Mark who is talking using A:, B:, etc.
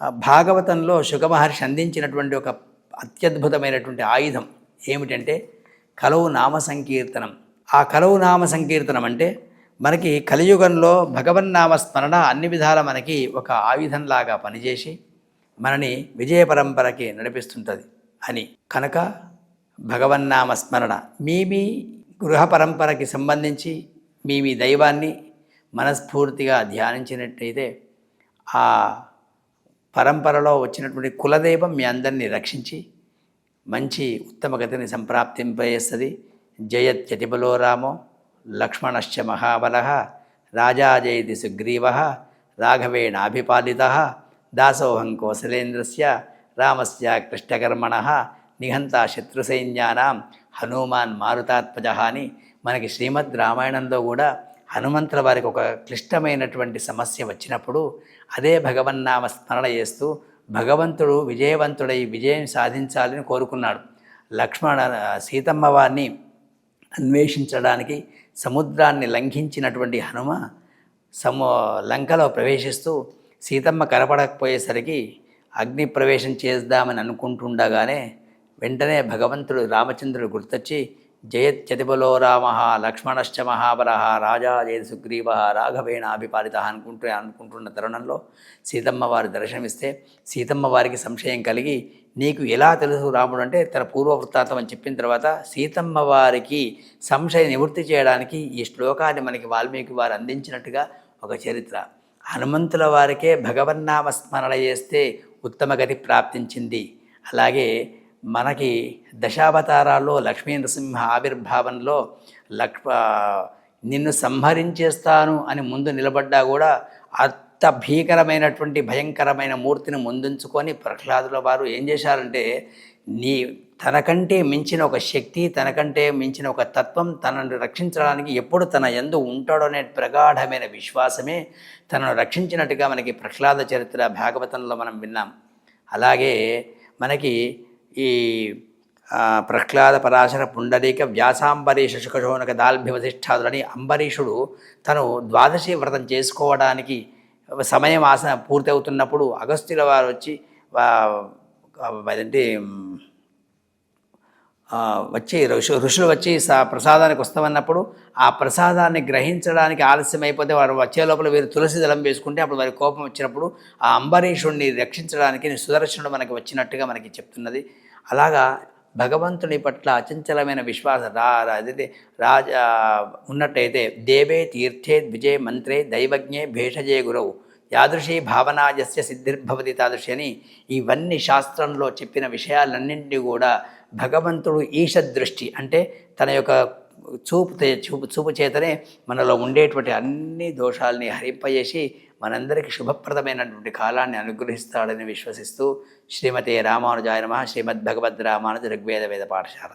A: భాగవతంలో భాగవతంలో శుకమహర్షి అందించినటువంటి ఒక అత్యద్భుతమైనటువంటి ఆయుధం ఏమిటంటే కలవు నామ సంకీర్తనం. ఆ కలవు నామ సంకీర్తనం అంటే మనకి కలియుగంలో భగవన్నామ స్మరణ అన్ని విధాల మనకి ఒక ఆయుధంలాగా పనిచేసి మనని విజయ పరంపరకి నడిపిస్తుంటుంది అని. కనుక భగవన్నామ స్మరణ మీ మీ గృహ పరంపరకి సంబంధించి మీ మీ దైవాన్ని మనస్ఫూర్తిగా ధ్యానించినట్టయితే ఆ పరంపరలో వచ్చినటువంటి కులదైవం మీ అందరినీ రక్షించి మంచి ఉత్తమ గతిని సంప్రాప్తింపజేస్తుంది. జయత్యతిబలో రామో లక్ష్మణశ్చ మహాబల రాజాజయతి సుగ్రీవ రాఘవేణాభిపాలిత దాసోహం కోసలేంద్రస్య రామస్య కృష్ణకర్మణ నిహంత శత్రుసైన్యానాం హనుమాన్ మారుతాత్మజ అని మనకి శ్రీమద్ రామాయణంలో కూడా హనుమంతుల వారికి ఒక క్లిష్టమైనటువంటి సమస్య వచ్చినప్పుడు అదే భగవన్నామ స్మరణ చేస్తూ భగవంతుడు విజయవంతుడై విజయం సాధించాలని కోరుకున్నాడు. లక్ష్మణ సీతమ్మ వారిని అన్వేషించడానికి సముద్రాన్ని లంఘించినటువంటి హనుమ సము లంకలో ప్రవేశిస్తూ సీతమ్మ కనపడకపోయేసరికి అగ్ని ప్రవేశం చేద్దామని అనుకుంటుండగానే వెంటనే భగవంతుడు రామచంద్రుడు గుర్తొచ్చి జయత్యతిబలో రామ లక్ష్మణశ్చ మహాబల రాజా జయ సుగ్రీవ రాఘవేణ అభిపాలిత అనుకుంటూ అనుకుంటున్న తరుణంలో సీతమ్మ వారి దర్శనమిస్తే సీతమ్మ వారికి సంశయం కలిగి నీకు ఎలా తెలుసు రాముడు అంటే తన పూర్వ వృత్తాంతం అని చెప్పిన తర్వాత సీతమ్మ వారికి సంశయ నివృత్తి చేయడానికి ఈ శ్లోకాన్ని మనకి వాల్మీకి వారు అందించినట్టుగా ఒక చరిత్ర. హనుమంతుల వారికే భగవన్నామ స్మరణ చేస్తే ఉత్తమ గతి ప్రాప్తించింది. అలాగే మనకి దశావతారాల్లో లక్ష్మీ నరసింహ ఆవిర్భావంలో లక్ష్మ నిన్ను సంహరించేస్తాను అని ముందు నిలబడ్డా కూడా అంత భీకరమైనటువంటి భయంకరమైన మూర్తిని ముందుంచుకొని ప్రహ్లాదుల వారు ఏం చేశారంటే నీ తనకంటే మించిన ఒక శక్తి తనకంటే మించిన ఒక తత్వం తనను రక్షించడానికి ఎప్పుడు తన ఎందు ఉంటాడో అనే ప్రగాఢమైన విశ్వాసమే తనను రక్షించినట్టుగా మనకి ప్రహ్లాద చరిత్ర భాగవతంలో మనం విన్నాం. అలాగే మనకి ఈ ప్రహ్లాద పరాశర పుండరీక వ్యాసాంబరీష శుకశోనక దాల్భ్యవధిష్టాదులని అంబరీషుడు తను ద్వాదశి వ్రతం చేసుకోవడానికి సమయం ఆసన పూర్తి అవుతున్నప్పుడు అగస్త్యుల వారు వచ్చి అదంటే వచ్చి ఋషు ఋషులు వచ్చి ప్రసాదానికి వస్తామన్నప్పుడు ఆ ప్రసాదాన్ని గ్రహించడానికి ఆలస్యం అయిపోతే వారు వచ్చే లోపల వీరు తులసి దళం వేసుకుంటే అప్పుడు వారి కోపం వచ్చినప్పుడు ఆ అంబరీషుడిని రక్షించడానికి సుదర్శనుడు మనకి వచ్చినట్టుగా మనకి చెప్తున్నది. అలాగా భగవంతుని పట్ల అచంచలమైన విశ్వాస రా రా- అదే రాజ ఉన్నట్టయితే దేవే తీర్థే ద్విజే మంత్రే దైవజ్ఞే భేషజే గురవు. యాదృశీ భావనాజస్య సిద్ధిర్భవతి తాదృశి అని ఇవన్నీ శాస్త్రంలో చెప్పిన విషయాలన్నింటినీ కూడా భగవంతుడు ఈషదృష్టి అంటే తన యొక్క చూపు చూపు చూపు చేతనే మనలో ఉండేటువంటి అన్ని దోషాలని హరింపజేసి మనందరికీ శుభప్రదమైనటువంటి కాలాన్ని అనుగ్రహిస్తాడని విశ్వసిస్తూ శ్రీమతి రామానుజాయ నమ శ్రీమద్ భగవద్ రామానుజ ఋగ్వేద వేద పాఠశాల.